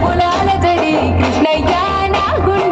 புலாலதடி கிருஷ்ணய்யா நான் குண்டு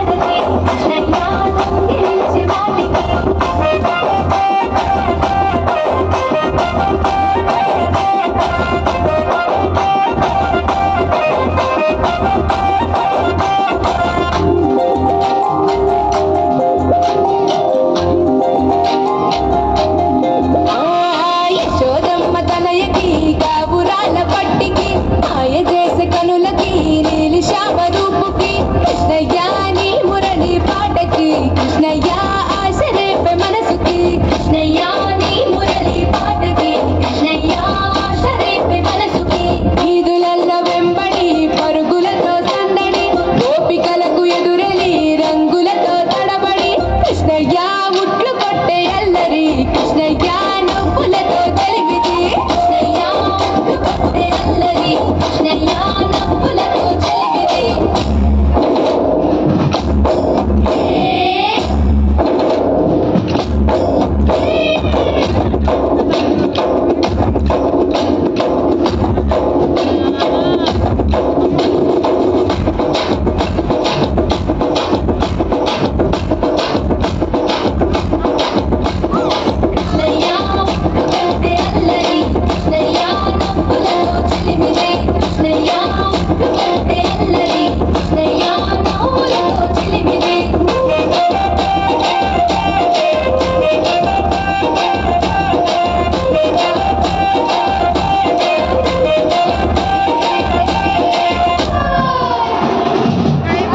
మురళి పాటకి కృష్ణయ్యా ఆశ రేపే మనసుకి కృష్ణయ్యా నీ మురళి పాటకి కృష్ణయ్యా ఆశ రేపే మనసుకి పరుగులతో సందడి గోపికల